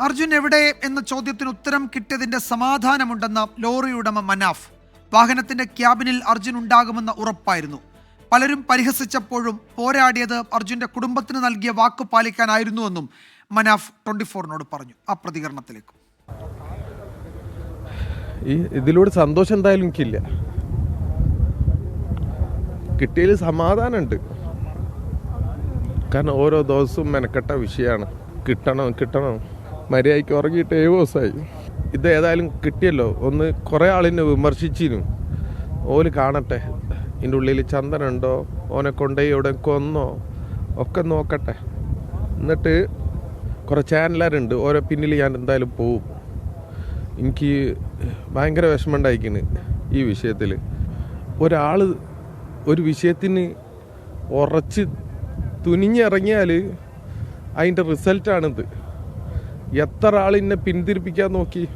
അർജുൻ എവിടെ എന്ന ചോദ്യത്തിന് ഉത്തരം കിട്ടിയതിന്റെ സമാധാനമുണ്ടെന്ന ലോറി ഉടമ മനാഫ്. വാഹനത്തിന്റെ ക്യാബിനിൽ അർജുൻ ഉണ്ടാകുമെന്ന ഉറപ്പായിരുന്നു. പലരും പരിഹസിച്ചപ്പോഴും പോരാടിയത് അർജുന്റെ കുടുംബത്തിന് നൽകിയ വാക്ക് പാലിക്കാനായിരുന്നുവെന്നും മനാഫ് ട്വന്റി ഫോറിനോട് പറഞ്ഞു. ആ പ്രതികരണത്തിലേക്ക്. ഈ ഇതിലൂടെ സന്തോഷം എന്തായാലും എനിക്കില്ല. കിട്ടിയതിൽ സമാധാനമുണ്ട്. കാരണം ഓരോ ദിവസവും മെനക്കെട്ട വിഷയമാണ്. കിട്ടണം കിട്ടണം. മര്യാദയ്ക്ക് ഉറങ്ങിയിട്ട് ഏഴ് ദിവസമായി. ഇത് ഏതായാലും കിട്ടിയല്ലോ. ഒന്ന് കുറേ ആളിനെ വിമർശിച്ചിരുന്നു ഓൽ കാണട്ടെ. ഇതിന്റെ ഉള്ളിൽ ചന്ദനുണ്ടോ? ഓനെ കൊണ്ടുപോയി എവിടെ കൊന്നോ? ഒക്കെ നോക്കട്ടെ. എന്നിട്ട് കുറേ ചാനലുകാരുണ്ട് ഓരോ പിന്നിൽ ഞാൻ എന്തായാലും പോവും. എനിക്ക് ഭയങ്കര വിഷമമുണ്ടായിക്കണ് ഈ വിഷയത്തിൽ ഒരാൾ ഒരു വിഷയത്തിന് ഉറച്ച് തുനിഞ്ഞിറങ്ങിയാൽ അതിന്റെ റിസൾട്ടാണിത്. എത്ര ആൾ എന്നെ പിന്തിരിപ്പിക്കാൻ നോക്കി?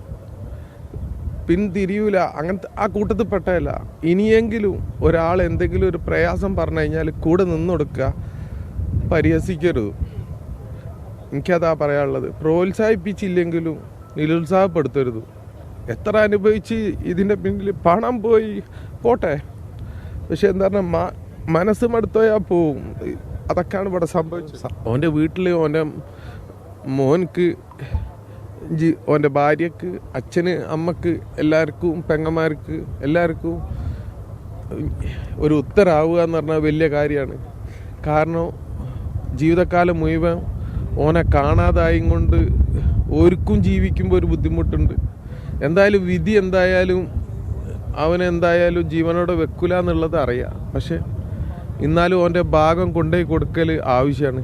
പിന്തിരിയൂല. അങ്ങനത്തെ ആ കൂട്ടത്തിൽ പെട്ടതല്ല. ഇനിയെങ്കിലും ഒരാൾ എന്തെങ്കിലും ഒരു പ്രയാസം പറഞ്ഞു കഴിഞ്ഞാൽ കൂടെ നിന്ന് കൊടുക്കുക. പരിഹസിക്കരുത്. എനിക്കതാ പറയാനുള്ളത്. പ്രോത്സാഹിപ്പിച്ചില്ലെങ്കിലും നിരുത്സാഹപ്പെടുത്തരുത്. എത്ര അനുഭവിച്ച് ഇതിന്റെ പിന്നിൽ പണം പോയി. പോട്ടെ. പക്ഷെ എന്താ പറഞ്ഞാൽ മ മനസ്സ് മടുത്തോയാൽ പോവും. അതൊക്കെയാണ് ഇവിടെ സംഭവിച്ചത്. ഓന്റെ വീട്ടിൽ ഓന്റെ മോൻക്ക് ജി ഓന്റെ ഭാര്യക്ക് അച്ഛന് അമ്മയ്ക്ക് എല്ലാവർക്കും പെങ്ങന്മാർക്ക് എല്ലാവർക്കും ഒരു ഉത്തരാവുക എന്ന് പറഞ്ഞാൽ വലിയ കാര്യമാണ്. കാരണം ജീവിതകാലം മുഴുവൻ ഓനെ കാണാതായും കൊണ്ട് ഓർക്കും ജീവിക്കുമ്പോൾ ഒരു ബുദ്ധിമുട്ടുണ്ട്. എന്തായാലും വിധി എന്തായാലും അവനെന്തായാലും ജീവനോടെ വെക്കില്ല എന്നുള്ളത് അറിയാം. പക്ഷെ എന്നാലും ഓന്റെ ഭാഗം കൊണ്ടുപോയി കൊടുക്കൽ ആവശ്യമാണ്.